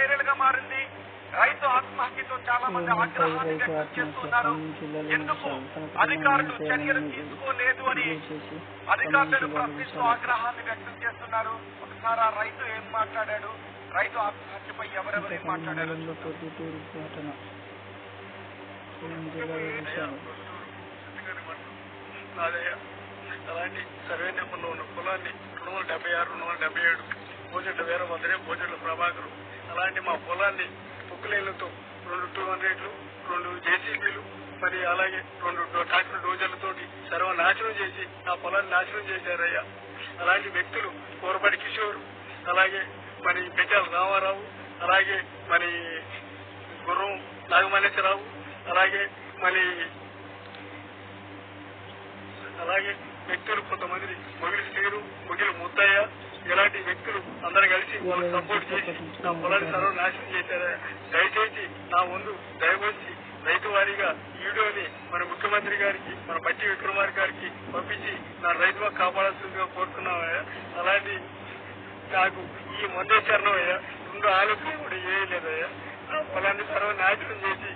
వైరల్గా మారింది. రైతు ఆత్మహత్యతో చాలా మంది ఆగ్రహాన్ని వ్యక్తం చేస్తున్నారు. ఎందుకు అధికారులు చర్యలు తీసుకోలేదు అని అధికారులను ప్రశ్నిస్తూ ఆగ్రహాన్ని వ్యక్తం చేస్తున్నారు. ఒకసారి ఆ రైతు ఏం మాట్లాడాడు? రైతు ఆత్మహత్యపై ఎవరెవరు ఏం మాట్లాడారు? అలాంటి సర్వే నెంబర్లో ఉన్న పొలాన్ని రెండు వందల డెబ్బై ఆరు రెండు వందల డెబ్బై ఏడు భోజండ్ల వీరభద్రే పోజెట్ల ప్రభాకరు. అలాంటి మా పొలాన్ని పొక్కులేళ్ళతో రెండు టూ హండ్రెడ్లు రెండు జేసీబీలు మరి అలాగే రెండు డో- ట్రాక్టర్ డోజర్లతోటి సర్వనాశనం చేసి నా పొలాన్ని నాశనం చేశారయ్యా. అలాంటి వ్యక్తులు కోరబడి కిషోర్ అలాగే మరి పెట్టాల రామారావు అలాగే మరి గుర్రం నాగమల్లేశ్వరరావు అలాగే మరి అలాగే వ్యక్తులు కొంతమంది మొగిలి శ్రీరు మొగిలి ముద్దయ్య ఇలాంటి వ్యక్తులు అందరం కలిసి సపోర్ట్ చేసి నా పొలాన్ని సర్వనాశనం చేశారు? దయచేసి నా ముందు దయవచ్చి రైతు వారీగా వీడియోని మన ముఖ్యమంత్రి గారికి మన పట్టి విక్రమార్ గారికి పంపించి నా రైతుగా కాపాడాల్సిందిగా కోరుతున్నామయ్యా. అలాంటి నాకు ఈ మొందేశ్వరణమయ్యా రెండు ఆలోచన కూడా ఏం నా పొలాన్ని సర్వనాశనం చేసి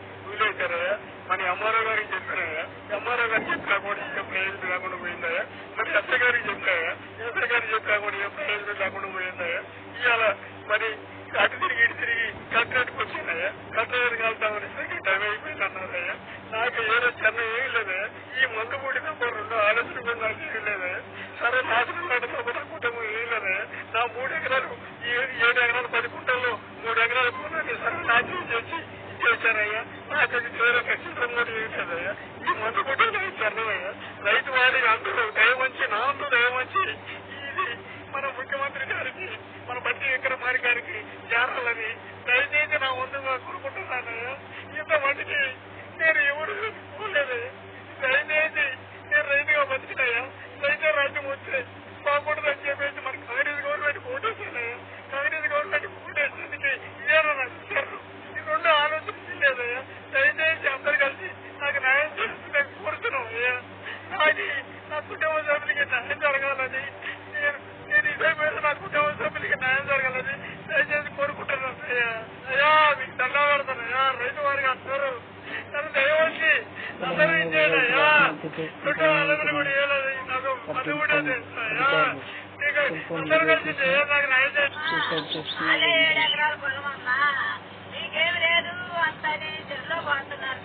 తిరిగి కలెక్టరేట్కి వచ్చిందయ్యా కలెక్టరేట్ కలుద్దామని టైం అయిపోయింది అన్నారయ్యా. నాకు ఏదో చిన్న ఏమి లేదయ్యా. ఈ మందు పూడిన రెండు ఆలోచన కూడా నాకు ఏమి లేదయ్యా. సరే నాశనం లాంటి కూడా కుటుంబం ఏమి లేదయ్యా. నా మూడు ఎకరాలు ఏడు ఎకరాలు పది కుంటల్లో మూడు ఎకరాలు పొలాన్ని సరే నాశనం చేసి ఇచ్చేసారయ్యా నాకు అది వేరే ఖచ్చితంగా కూడా ఏం లేదయ్యా. ఈ మందు కుటుంబం నాకు చెన్నయ్యా వారికి అందరూ దయమంచి నా అందరూ దయమంచి ఇది మన ముఖ్యమంత్రి గారికి మన బట్టి విక్రమారి గారికి చేరాలని దయచేసి నా ముందుగా కోరుకుంటున్నానయ్యా ఇంత మటుకి నేను ఎవరు పోలేదు దయచేసి నేను రైతుగా బతికినాయా రైతు రాజ్యం వస్తే బాగుండదని చెప్పేసి మరి కాంగ్రెస్ గవర్నమెంట్ ఓటేసానయ్యా కాంగ్రెస్ గవర్నమెంట్ ఓటేసేందుకు ఇదేనా నాకు ఇచ్చారు ఈ రెండు ఆలోచించలేదయ్యా దయచేసి అందరు కలిసి నాకు న్యాయం చేస్తుందని కోరుతున్నాం అయ్యా. నాకు నా కుటుంబ సభ్యులకి న్యాయం జరగాలని నేను నేను ఇదే మీద నా కుటుంబ సభ్యులకి న్యాయం జరగాలని దయచేసి అయ్యా అయ్యా మీకు దండా పెడతానయ్యా రైతు వారికి అందరూ. నన్ను అందరూ ఇచ్చేయండి అయ్యా. చుట్టూ కూడా వేయలేదు నాకు పని కూడా అయ్యా. మీకు అందరూ కలిసి నాకు చేయండి అదే ఏడు పొలం అన్నా నీకేమి లేదు అంతా చెల్లో పోతున్నారు